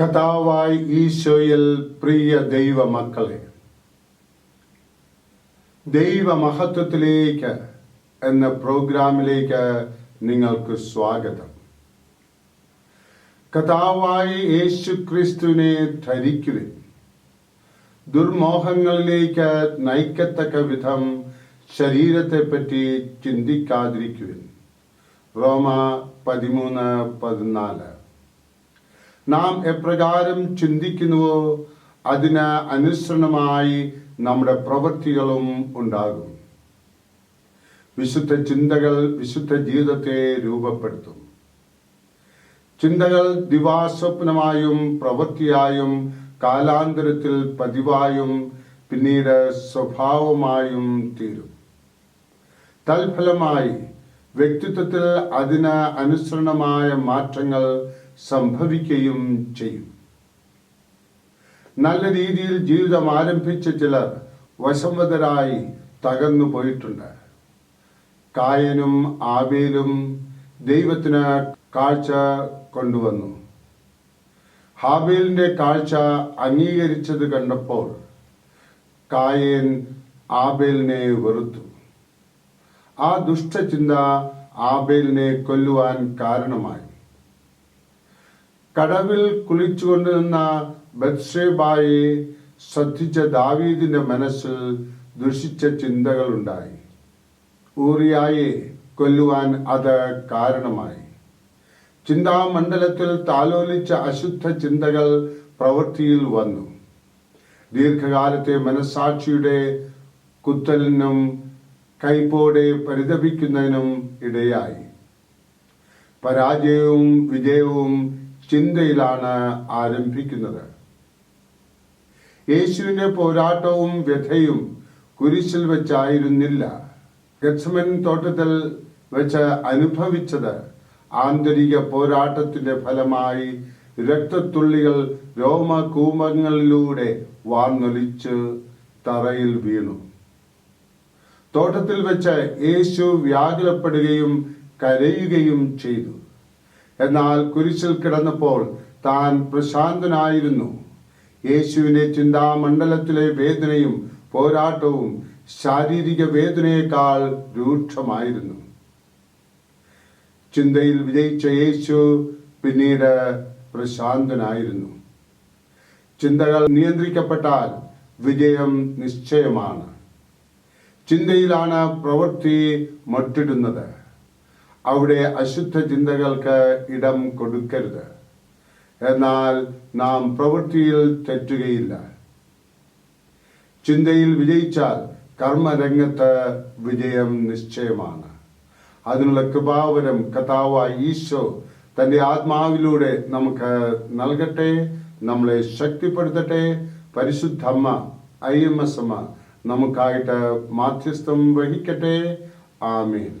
കഥാവായി ഈശോയിൽ പ്രിയ ദൈവ മക്കളെ ദൈവ മഹത്വത്തിലേക്ക് എന്ന പ്രോഗ്രാമിലേക്ക് നിങ്ങൾക്ക് സ്വാഗതം. കഥാവായി യേശു ക്രിസ്തുവിനെ ധരിക്കുവിൻ. ദുർമോഹങ്ങളിലേക്ക് നയിക്കത്തക്ക വിധം ശരീരത്തെപ്പറ്റി ചിന്തിക്കാതിരിക്കുവിൻ. റോമ പതിമൂന്ന് പതിനാല്. നാം എപ്രകാരം ചിന്തിക്കുന്നുവോ അതിന് അനുസരണമായി നമ്മുടെ പ്രവൃത്തികളും ഉണ്ടാകും. വിശുദ്ധ ചിന്തകൾ വിശുദ്ധ ജീവിതത്തെ രൂപപ്പെടുത്തും. ചിന്തകൾ ദിവാസ്വപ്നമായും പ്രവൃത്തിയായും കാലാന്തരത്തിൽ പതിവായും പിന്നീട് സ്വഭാവമായും തീരും. തൽഫലമായി വ്യക്തിത്വത്തിൽ അതിന് അനുസരണമായ മാറ്റങ്ങൾ സംഭവിക്കുകയും ചെയ്യും. നല്ല രീതിയിൽ ജീവിതം ആരംഭിച്ച ചിലർ വശംവതരായി തകർന്നു പോയിട്ടുണ്ട്. കായനും ആബേലും ദൈവത്തിന് കാഴ്ച കൊണ്ടുവന്നു. ഹാബേലിന്റെ കാഴ്ച അംഗീകരിച്ചത് കണ്ടപ്പോൾ കായൻ ആബേലിനെ വെറുത്തു. ആ ദുഷ്ടചിന്ത ആബേലിനെ കൊല്ലുവാൻ കാരണമായി. കടവിൽ കുളിച്ചുകൊണ്ട് നിന്ന ബത്ഷേബായെ ശ്രദ്ധിച്ച ദാവീദിന്റെ മനസ്സിൽ ദുഷിച്ച ചിന്തകളുണ്ടായി ഊറിയായെ കൊല്ലുവാൻ അത് കാരണമായി. ചിന്താമണ്ഡലത്തിൽ താലോലിച്ച അശുദ്ധ ചിന്തകൾ പ്രവൃത്തിയിൽ വന്നു. ദീർഘകാലത്തെ മനസാക്ഷിയുടെ കുത്തലിനും കൈപ്പോടെ പരിതപിക്കുന്നതിനും ഇടയായി. പരാജയവും വിജയവും ചിന്തയിലാണ് ആരംഭിക്കുന്നത്. യേശുവിന്റെ പോരാട്ടവും വ്യഥയും കുരിശിൽ വെച്ചായിരുന്നില്ല. ഗത്സമൻ തോട്ടത്തിൽ വെച്ച് അനുഭവിച്ചത് ആന്തരിക പോരാട്ടത്തിന്റെ ഫലമായി രക്തത്തുള്ളികൾ രോമകൂമങ്ങളിലൂടെ വാർന്നൊലിച്ച് തറയിൽ വീണു. തോട്ടത്തിൽ വെച്ച് യേശു വ്യാകുലപ്പെടുകയും കരയുകയും ചെയ്തു. എന്നാൽ കുരിശിൽ കിടന്നപ്പോൾ താൻ പ്രശാന്തനായിരുന്നു. യേശുവിന്റെ ചിന്താമണ്ഡലത്തിലെ വേദനയും പോരാട്ടവും ശാരീരിക വേദനയേക്കാൾ രൂക്ഷമായിരുന്നു. ചിന്തയിൽ വിജയിച്ച യേശു പിന്നീട് പ്രശാന്തനായിരുന്നു. ചിന്തകൾ നിയന്ത്രിക്കപ്പെട്ടാൽ വിജയം നിശ്ചയമാണ്. ചിന്തയിലാണ് പ്രവൃത്തി മൊട്ടിടുന്നത്. അവിടെ അശുദ്ധ ചിന്തകൾക്ക് ഇടം കൊടുക്കരുത്. എന്നാൽ നാം പ്രവൃത്തിയിൽ തെറ്റുകയില്ല. ചിന്തയിൽ വിജയിച്ചാൽ കർമ്മരംഗത്ത് വിജയം നിശ്ചയമാണ്. അതിനുള്ള കൃപാവരം കഥാവായ ഈശോ തന്റെ ആത്മാവിലൂടെ നമുക്ക് നൽകട്ടെ നമ്മളെ ശക്തിപ്പെടുത്തട്ടെ. പരിശുദ്ധമ്മ ഐ എം എസ് അമ്മ നമുക്കായിട്ട് മാധ്യസ്ഥം വഹിക്കട്ടെ. ആമേൻ.